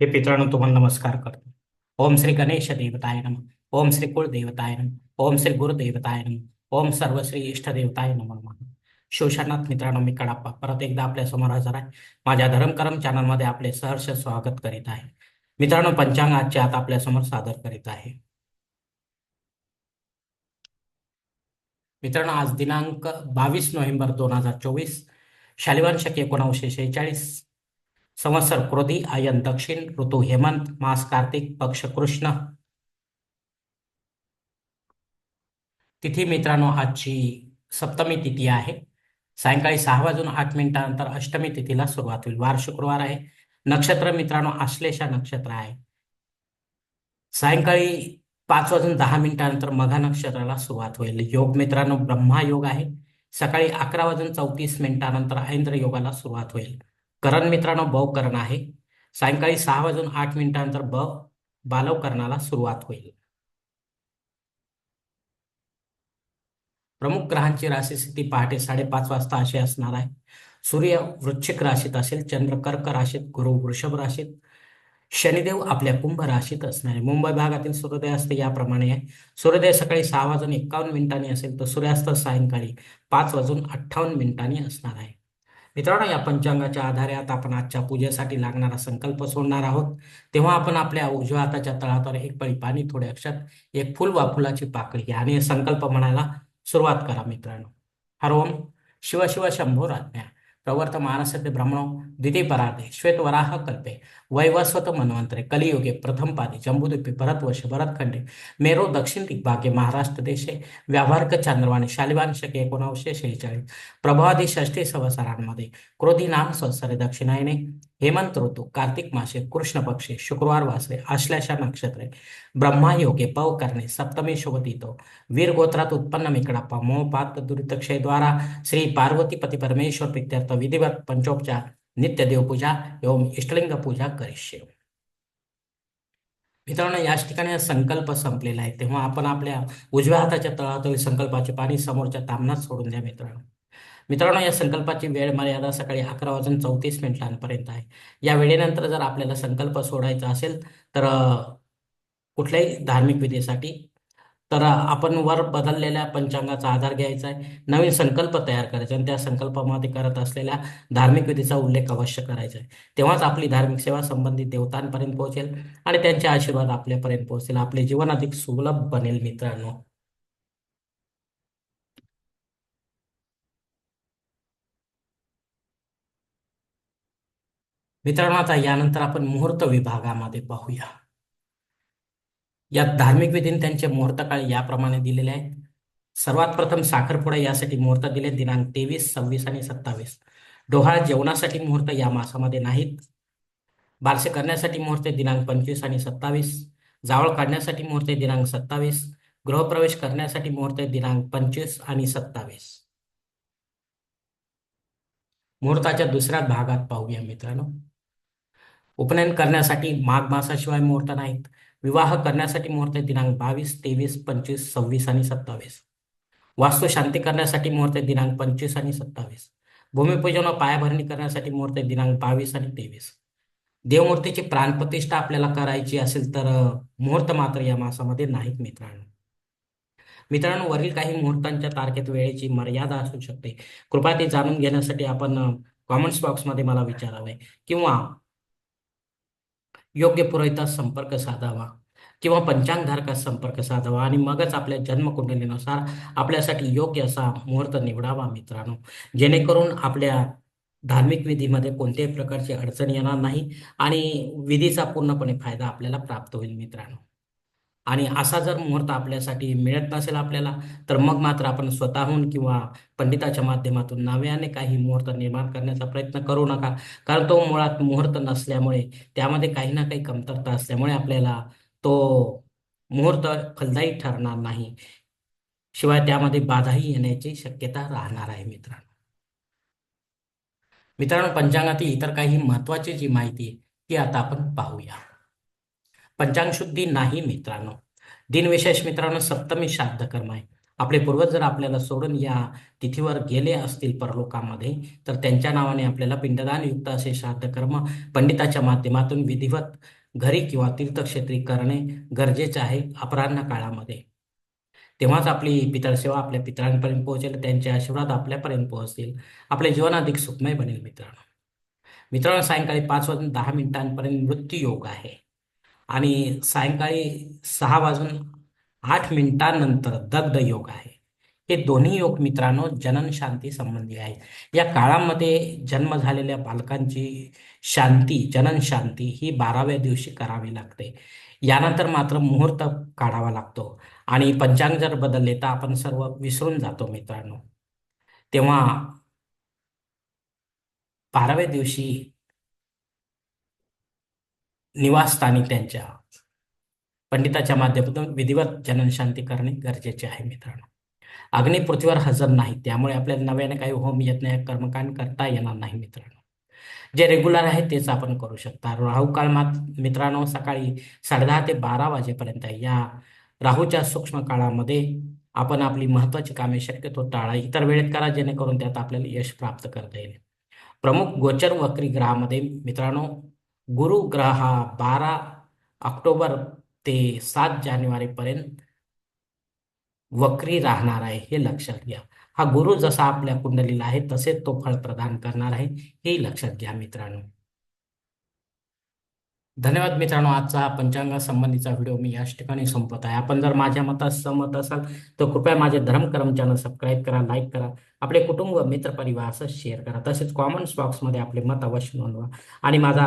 हे मित्रांनो तुम्हाला नमस्कार करतो. ओम श्री गणेश देवताय नम. ओम श्री कुळ देवताय नम. ओम श्री गुरुदेवताय नम. ओम सर्व श्री इष्ट देवताय नम. शिवशरणात मित्रांनो मी कडाप्पा. परत एकदा आपल्यासमोर हजर आहे. माझ्या धर्मकरम चॅनलमध्ये आपले सहर्ष स्वागत करीत आहे. मित्रांनो पंचांग आजच्या आत आपल्यासमोर सादर करीत आहे. मित्रांनो आज दिनांक बावीस नोव्हेंबर दोन हजार चोवीस शालिवान शके एकोणावीसशे शेहेचाळीस संवत्सर क्रोधी आयन दक्षिण ऋतू हेमंत मास कार्तिक पक्ष कृष्ण. तिथी मित्रांनो आजची सप्तमी तिथी आहे. सायंकाळी सहा वाजून आठ मिनिटानंतर अष्टमी तिथीला सुरुवात होईल. वार शुक्रवार आहे. नक्षत्र मित्रांनो आश्लेषा नक्षत्र आहे. सायंकाळी पाच वाजून दहा मिनिटानंतर मघा नक्षत्राला सुरुवात होईल. योग मित्रांनो ब्रह्मा योग आहे. सकाळी अकरा वाजून चौतीस मिनिटानंतर ऐंद्र योगाला सुरुवात होईल. करण मित्रांनो बव करण आहे. सायंकाळी सहा वाजून आठ मिनिटांनंतर ब बालव करणाला सुरुवात होईल. प्रमुख ग्रहांची राशी स्थिती पहाटे साडेपाच वाजता अशी असणार आहे. सूर्य वृश्चिक राशीत असेल चंद्र कर्क राशीत गुरु वृषभ राशीत शनिदेव आपल्या कुंभ राशीत असणार आहे. मुंबई भागातील सूर्योदय असते याप्रमाणे आहे. सूर्योदय सकाळी सहा वाजून एकावन्न मिनिटांनी असेल तर सूर्यास्त सायंकाळी पाच वाजून अठ्ठावन्न मिनिटांनी असणार आहे. मित्रांनो या पंचांगाच्या आधारे आता आपण आजच्या पूजेसाठी लागणारा संकल्प सोडणार आहोत. तेव्हा आपण आपल्या उजव्या हाताच्या तळावर एक पळी पाणी थोडे अक्षत एक फुल वा फुलाची पाकळी घ्या आणि संकल्प म्हणायला सुरुवात करा मित्रांनो. हर ओम शिव शिव शंभो राज्ञा. प्रवर्त मानसते ब्रह्मणो द्वितीय श्वेतवराह कल्पे वैवस्वत मनवंतरे कलियुगे प्रथम पादी जम्बूद्वीपे भरतवश भरतखंडे मेरो दक्षिण दिग्भागे महाराष्ट्र देशे व्यावहारिक चांद्रवाणी शालिवान शके एकोणावीसशे शेहेचाळीस प्रभादी षष्टी संवत्सरांमध्ये क्रोधी नाम संवत्सरे दक्षिणायने हेमंत ऋतू कार्तिक मासे कृष्ण पक्षे शुक्रवार वासरे आश्लेषा नक्षत्रे ब्रह्मा योगे पव करणे सप्तमी शुभतीतो वीर गोत्रात उत्पन्न मिकडाप्पा मोहपात दुरितक्षय द्वारा श्री पार्वती पती परमेश्वर प्रित्यर्थ विधिवत पंचोपचार नित्य देवपूजा एवं इष्टलिंग पूजा करिष्ये. मित्रांनो याच ठिकाणी संकल्प संपलेला आहे. तेव्हा आपण आपल्या उजव्या हाताच्या तळातळी संकल्पाचे पाणी समोरच्या तामनात सोडून द्या मित्रांनो. मित्रांनो या संकल्पाची वेळ मर्यादा सकाळी अकरा वाजून चौतीस मिनिटांपर्यंत आहे. या वेळेनंतर जर आपल्याला संकल्प सोडायचा असेल तर कुठल्याही धार्मिक विधीसाठी तर आपण वर बदललेल्या पंचांगाचा आधार घ्यायचा आहे. नवीन संकल्प तयार करायचा आणि त्या संकल्पामध्ये करत असलेल्या धार्मिक विधीचा उल्लेख अवश्य करायचा आहे. तेव्हाच आपली धार्मिक सेवा संबंधित देवतांपर्यंत पोहोचेल आणि त्यांचे आशीर्वाद आपल्यापर्यंत पोहोचेल. आपले जीवन अधिक सुलभ बनेल मित्रांनो. मित्रांनो आता यानंतर आपण मुहूर्त विभागामध्ये पाहूया. यात धार्मिक विधीने त्यांचे मुहूर्त काळ याप्रमाणे दिलेले आहेत. सर्वात प्रथम साखरपुडा यासाठी मुहूर्त दिले. दिनांक तेवीस सव्वीस आणि सत्तावीस. डोहाळ जेवणासाठी मुहूर्त या मासामध्ये नाहीत. बारसे करण्यासाठी मुहूर्त दिनांक पंचवीस आणि सत्तावीस. जावळ काढण्यासाठी मुहूर्त दिनांक सत्तावीस. गृहप्रवेश करण्यासाठी मुहूर्त दिनांक पंचवीस आणि सत्तावीस. मुहूर्ताच्या दुसऱ्या भागात पाहूया मित्रांनो. उपनयन करण्यासाठी माघ मासाशिवाय मुहूर्त नाहीत. विवाह करण्यासाठी मुहूर्त दिनांक बावीस तेवीस पंचवीस सव्वीस आणि सत्तावीस. वास्तू शांती करण्यासाठी मुहूर्त दिनांक पंचवीस आणि सत्तावीस. भूमिपूजन व पायाभरणी करण्यासाठी मुहूर्त दिनांक बावीस आणि तेवीस. देवमूर्तीची प्राणप्रतिष्ठा आपल्याला करायची असेल तर मुहूर्त मात्र या मासामध्ये नाहीत मित्रांनो. मित्रांनो वरील काही मुहूर्तांच्या तारखेत वेळेची मर्यादा असू शकते. कृपया ते जाणून घेण्यासाठी आपण कॉमेंट्स बॉक्समध्ये मला विचारावे किंवा योग्य पुरोहितास संपर्क साधावा किंवा पंचांगधारकास संपर्क साधावा आणि मगच आपल्या जन्मकुंडलीनुसार आपल्यासाठी योग्य असा मुहूर्त निवडावा मित्रांनो. जेणेकरून आपल्या धार्मिक विधीमध्ये कोणत्याही प्रकारची अडचण येणार नाही आणि विधीचा पूर्णपणे फायदा आपल्याला प्राप्त होईल मित्रांनो. आणि असा जर मुहूर्त आपल्यासाठी मिळत नसेल आपल्याला तर मग मात्र आपण स्वतःहून किंवा पंडिताच्या माध्यमातून नव्याने काही मुहूर्त निर्माण करण्याचा प्रयत्न करू नका. कारण तो मुळात मुहूर्त नसल्यामुळे त्यामध्ये काही ना काही कमतरता असल्यामुळे आपल्याला तो मुहूर्त फलदायी ठरणार नाही. शिवाय त्यामध्ये बाधाही येण्याची शक्यता राहणार आहे मित्रांनो. मित्रांनो पंचांगातील इतर काही महत्वाची जी माहिती आहे ती आता आपण पाहूया. पंचांग शुद्धी नाही मित्रांनो. दिनविशेष मित्रांनो सप्तमी श्राद्ध कर्म आहे. आपले पूर्वज जर आपल्याला सोडून या तिथीवर गेले असतील परलोकामध्ये तर त्यांच्या नावाने आपल्याला पिंडदान युक्त असे श्राद्ध कर्म पंडिताच्या माध्यमातून विधिवत घरी किंवा तीर्थक्षेत्री करणे गरजेचे आहे अपराह्न काळामध्ये. तेव्हाच आपली पितळसेवा आपल्या पितरांपर्यंत पोहोचेल त्यांचे आशीर्वाद आपल्यापर्यंत पोहोचतील. आपले जीवन अधिक सुखमय बनेल मित्रांनो. मित्रांनो सायंकाळी पाच वाजून दहा मिनिटांपर्यंत मृत्यू योग आहे. आणि सायंकाळी सहा वाजून आठ मिनिटांनंतर दग्ध योग आहे. हे दोन्ही योग मित्रांनो जनन शांती संबंधी आहे या काळामध्ये जन्म झालेल्या बालकांची शांती जनन शांती ही बाराव्या दिवशी करावी लागते. यानंतर मात्र मुहूर्त काढावा लागतो आणि पंचांग जर बदलले तर आपण सर्व विसरून जातो मित्रांनो. तेव्हा बाराव्या दिवशी निवासस्थानी त्यांच्या पंडिताच्या माध्यमातून विधिवत जननशांती करणे गरजेचे आहे मित्रांनो. अग्नी पृथ्वीवर हजर नाही त्यामुळे आपल्याला नव्याने काही होम यज्ञ कर्मकांड करता येणार नाही मित्रांनो. जे रेग्युलर आहे तेच आपण करू शकता. राहू काळ मात मित्रांनो सकाळी साडेदहा ते बारा वाजेपर्यंत आहे या राहूच्या सूक्ष्म काळामध्ये आपण आपली महत्वाची कामे शक्यतो टाळा इतर वेळेत करा जेणेकरून त्यात आपल्याला यश प्राप्त करता येईल. प्रमुख गोचर वक्री ग्रहामध्ये मित्रांनो गुरु ग्रह हा बारा ऑक्टोबर ते सात जानेवारीपर्यंत वक्री राहणार आहे हे लक्षात घ्या. हा गुरु जसा आपल्या कुंडलीला आहे तसेच तो फळ प्रदान करणार आहे हे लक्षात घ्या मित्रांनो. धन्यवाद मित्रांनो आजचा हा पंचांगा संबंधीचा व्हिडिओ मी याच ठिकाणी संपत आहे. आपण जर माझ्या मतात सहमत असाल तर कृपया माझे धर्मकर्म चॅनल सबस्क्राईब करा लाईक करा आपले कुटुंब मित्र परिवार असं शेअर करा. तसेच कॉमेंट्स बॉक्समध्ये आपले मत अवश्य नोंदवा. आणि माझा